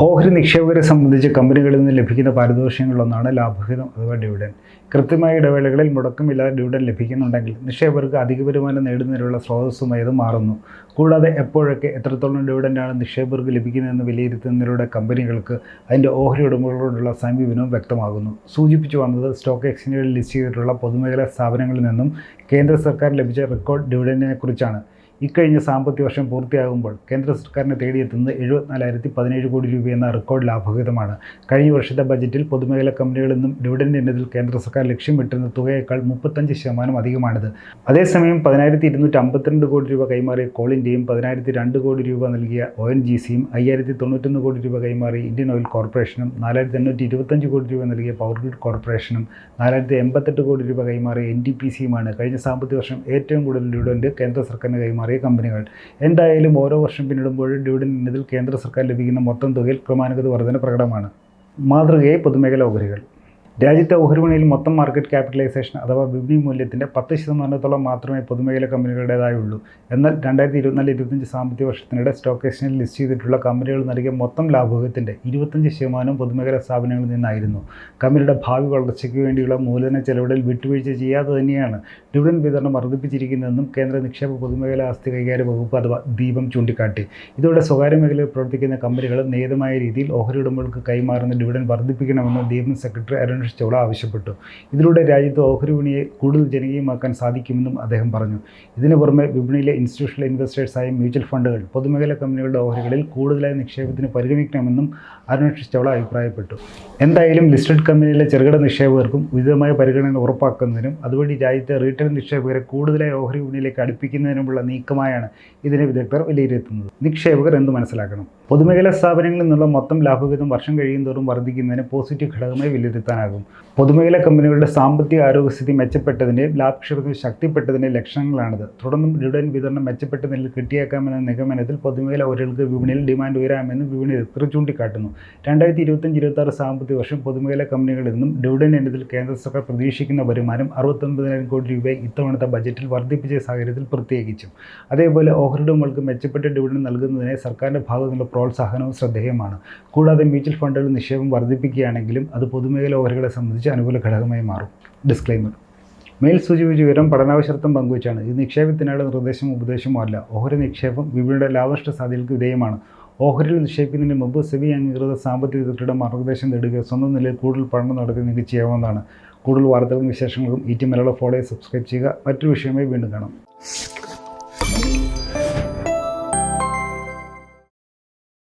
ഓഹരി നിക്ഷേപകരെ സംബന്ധിച്ച് കമ്പനികളിൽ നിന്ന് ലഭിക്കുന്ന പാരിതോഷികങ്ങളിലൊന്നാണ് ലാഭഹിതം അഥവാ ഡിവിഡൻ കൃത്യമായ ഇടവേളകളിൽ മുടക്കമില്ലാതെ ഡിവിഡൻ ലഭിക്കുന്നുണ്ടെങ്കിൽ നിക്ഷേപകർക്ക് അധിക വരുമാനം നേടുന്നതിനുള്ള സ്രോതസ്സുമായി ഇത് മാറുന്നു. കൂടാതെ എപ്പോഴൊക്കെ എത്രത്തോളം ഡിവിഡന്റാണ് നിക്ഷേപകർക്ക് ലഭിക്കുന്നതെന്ന് വിലയിരുത്തുന്നതിലൂടെ കമ്പനികൾക്ക് അതിന്റെ ഓഹരി ഉടമകളോടുള്ള സമീപനവും വ്യക്തമാകുന്നു. സൂചിപ്പിച്ചു വന്നത് സ്റ്റോക്ക് എക്സ്ചേഞ്ചുകളിൽ ലിസ്റ്റ് ചെയ്തിട്ടുള്ള പൊതുമേഖലാ സ്ഥാപനങ്ങളിൽ നിന്നും കേന്ദ്ര സർക്കാർ ലഭിച്ച റെക്കോർഡ് ഡിവിഡന്റിനെ കുറിച്ചാണ് ഇക്കഴിഞ്ഞ സാമ്പത്തിക വർഷം പൂർത്തിയാകുമ്പോൾ കേന്ദ്ര സർക്കാരിനെ തേടിയെത്തുന്നത് എഴുപത്തിനാലായിരത്തി പതിനേഴ് കോടി രൂപയെന്ന റെക്കോർഡ് ലാഭവിഹിതമാണ് കഴിഞ്ഞ വർഷത്തെ ബജറ്റിൽ പൊതുമേഖലാ കമ്പനികളിൽ നിന്നും ഡിവിഡൻഡ് എന്നതിൽ കേന്ദ്ര സർക്കാർ ലക്ഷ്യം ലക്ഷ്യമിട്ടിരുന്ന തുകയേക്കാൾ മുപ്പത്തഞ്ച് ശതമാനം അധികമാണിത്. അതേസമയം പതിനായിരത്തി ഇരുന്നൂറ്റി അമ്പത്തിരണ്ട് കോടി രൂപ കൈമാറിയ ഇന്ത്യയും പതിനായിരത്തി രണ്ട് കോടി രൂപ നൽകിയ ഒ എൻ ജി സിയും അയ്യായിരത്തി തൊണ്ണൂറ്റൊന്ന് കോടി രൂപ കൈമാറി ഇന്ത്യൻ ഓയിൽ കോർപ്പറേഷനും നാലായിരത്തി എണ്ണൂറ്റി ഇരുപത്തഞ്ച് കോടി രൂപ നൽകിയ പവർ ഗ്രിഡ് കോർപ്പറേഷനും നാലായിരത്തി എൺപത്തെട്ട് കോടി രൂപ കൈമാറിയ എൻ ഡി പി സിയുമാണ്. കഴിഞ്ഞ സാമ്പത്തിക വർഷം ഏറ്റവും കൂടുതൽ ഡിവിഡൻഡ് കേന്ദ്ര സർക്കാരിന് കൈമാറിയ കമ്പനികൾ. എന്തായാലും ഓരോ വർഷം പിന്നിടുമ്പോഴും ഡിവിഡൻ ഇനത്തിൽ കേന്ദ്ര സർക്കാർ ലഭിക്കുന്ന മൊത്തം തുകയിൽ ക്രമാനുഗത വർധന പ്രകടമാണ്. മാതൃകയെ പൊതുമേഖലാ ഓഹരികൾ രാജ്യത്തെ ഓഹരി വിപണിയിൽ മൊത്തം മാർക്കറ്റ് ക്യാപിറ്റലൈസേഷൻ അഥവാ വിപണി മൂല്യത്തിന്റെ പത്ത് ശതമാനത്തോളം മാത്രമേ പൊതുമേഖല കമ്പനികളുടേതായുള്ളൂ. എന്നാൽ രണ്ടായിരത്തി ഇരുപത്തിനാല് ഇരുപത്തഞ്ച് സാമ്പത്തിക വർഷത്തിനിടെ സ്റ്റോക്ക് എക്സ്ചേഞ്ചിൽ ലിസ്റ്റ് ചെയ്തിട്ടുള്ള കമ്പനികൾ നൽകിയ മൊത്തം ലാഭവിഹിതത്തിന്റെ ഇരുപത്തഞ്ച് ശതമാനം പൊതുമേഖലാ സ്ഥാപനങ്ങളിൽ നിന്നായിരുന്നു. കമ്പനിയുടെ ഭാവി വളർച്ചയ്ക്ക് വേണ്ടിയുള്ള മൂലധന ചെലവിടൽ വിട്ടുവീഴ്ച ചെയ്യാതെ തന്നെയാണ് ഡിവിഡൻ വിതരണം വർദ്ധിപ്പിച്ചിരിക്കുന്നതെന്നും കേന്ദ്ര നിക്ഷേപ പൊതുമേഖലാ ആസ്തി കൈകാര്യ വകുപ്പ് അഥവാ ദീപം ചൂണ്ടിക്കാട്ടി. ഇതോടെ സ്വകാര്യ മേഖലയിൽ പ്രവർത്തിക്കുന്ന കമ്പനികൾ നിയതമായ രീതിയിൽ ഓഹരി ഉടമകൾക്ക് കൈമാറുന്ന ഡിവിഡൻ വർദ്ധിപ്പിക്കണമെന്ന് ദീപം സെക്രട്ടറി അരുൺ ചൗള ആവശ്യപ്പെട്ടു. ഇതിലൂടെ രാജ്യത്ത് ഓഹരി വിപണിയെ കൂടുതൽ ജനകീയമാക്കാൻ സാധിക്കുമെന്നും അദ്ദേഹം പറഞ്ഞു. ഇതിനു പുറമെ വിപണിയിലെ ഇൻസ്റ്റിറ്റ്യൂഷണൽ ഇൻവെസ്റ്റേഴ്സായ മ്യൂച്വൽ ഫണ്ടുകൾ പൊതുമേഖലാ കമ്പനികളുടെ ഓഹരികളിൽ കൂടുതലായി നിക്ഷേപത്തിന് പരിഗണിക്കണമെന്നും അരുൺ ചൗള അഭിപ്രായപ്പെട്ടു. എന്തായാലും ലിസ്റ്റഡ് കമ്പനിയിലെ ചെറുകിട നിക്ഷേപകർക്കും ഉചിതമായ പരിഗണന ഉറപ്പാക്കുന്നതിനും അതുവഴി രാജ്യത്തെ റീറ്റെയിൽ നിക്ഷേപകരെ കൂടുതലായി ഓഹരി വിപണിയിലേക്ക് അടുപ്പിക്കുന്നതിനുമുള്ള നീക്കമായാണ് ഇതിനെ വിദഗ്ധർ വിലയിരുത്തുന്നത്. നിക്ഷേപകർ എന്ത് മനസ്സിലാക്കണം? പൊതുമേഖലാ സ്ഥാപനങ്ങളിൽ നിന്നുള്ള മൊത്തം ലാഭവിഹിതം വർഷം കഴിയുന്തോറും വർദ്ധിക്കുന്നതിന് പോസിറ്റീവ് ഘടകമായി വിലയിരുത്താനാകും. പൊതുമേഖലാ കമ്പനികളുടെ സാമ്പത്തിക ആരോഗ്യസ്ഥിതി മെച്ചപ്പെട്ടതിന്റെയും ലാഭക്ഷേപത്തിൽ ശക്തിപ്പെട്ടതിന്റെ ലക്ഷണങ്ങളാണിത്. തുടർന്നും ഡിവിഡൻ വിതരണം മെച്ചപ്പെട്ട നിലയിൽ കിട്ടിയേക്കാമെന്ന നിഗമനത്തിൽ പൊതുമേഖല ഓഹരികൾക്ക് വിപണിയിൽ ഡിമാൻഡ് ഉയരാമെന്ന് വിപണി വിദഗ്ധർ ചൂണ്ടിക്കാട്ടുന്നു. രണ്ടായിരത്തി ഇരുപത്തഞ്ച് ഇരുപത്താറ് സാമ്പത്തിക വർഷം പൊതുമേഖലാ കമ്പനികളിൽ നിന്നും ഡിവിഡൻ ഇനത്തിൽ കേന്ദ്ര സർക്കാർ പ്രതീക്ഷിക്കുന്ന വരുമാനം അറുപത്തൊൻപതിനായിരം കോടി രൂപയെ ഇത്തവണത്തെ ബജറ്റിൽ വർദ്ധിപ്പിച്ച സാഹചര്യത്തിൽ പ്രത്യേകിച്ചും. അതേപോലെ ഓഹരിഡുകൾക്ക് മെച്ചപ്പെട്ട ഡിവിഡൻ നൽകുന്നതിനെ സർക്കാരിന്റെ ഭാഗത്തു നിന്നുള്ള പ്രോത്സാഹനവും ശ്രദ്ധേയമാണ്. കൂടാതെ മ്യൂച്വൽ ഫണ്ടുകളിൽ നിക്ഷേപം വർദ്ധിപ്പിക്കുകയാണെങ്കിലും അത് പൊതുമേഖല ഓഹരികളെ സംബന്ധിച്ച് അനുകൂല ഘടകമായി മാറും. ഡിസ്ക്ലൈമർ മേൽ സൂചിപ്പിച്ച വിവരം പഠനാവശ്യത്വം പങ്കുവച്ചാണ്. ഇത് നിക്ഷേപത്തിനുള്ള നിർദ്ദേശമോ ഉപദേശമോ അല്ല. ഓഹരി നിക്ഷേപം വിപണിയുടെ ലാഭനഷ്ട സാധ്യതകൾക്ക് വിധേയമാണ്. ഓഹരിയിൽ നിക്ഷേപിക്കുന്നതിന് മുമ്പ് സെബി അംഗീകൃത സാമ്പത്തിക വിദഗ്ധരുടെ മാർഗനിർദ്ദേശം നേടുക സ്വന്തം നിലയിൽ കൂടുതൽ പഠനം നടത്തി നിങ്ങൾക്ക് ചെയ്യാവുന്നതാണ്. കൂടുതൽ വാർത്തകളും വിശേഷങ്ങളും ഈ ടി മലയാളം ഫോളോ സബ്സ്ക്രൈബ് ചെയ്യുക. മറ്റൊരു വിഷയമായി വീണ്ടും കാണാം.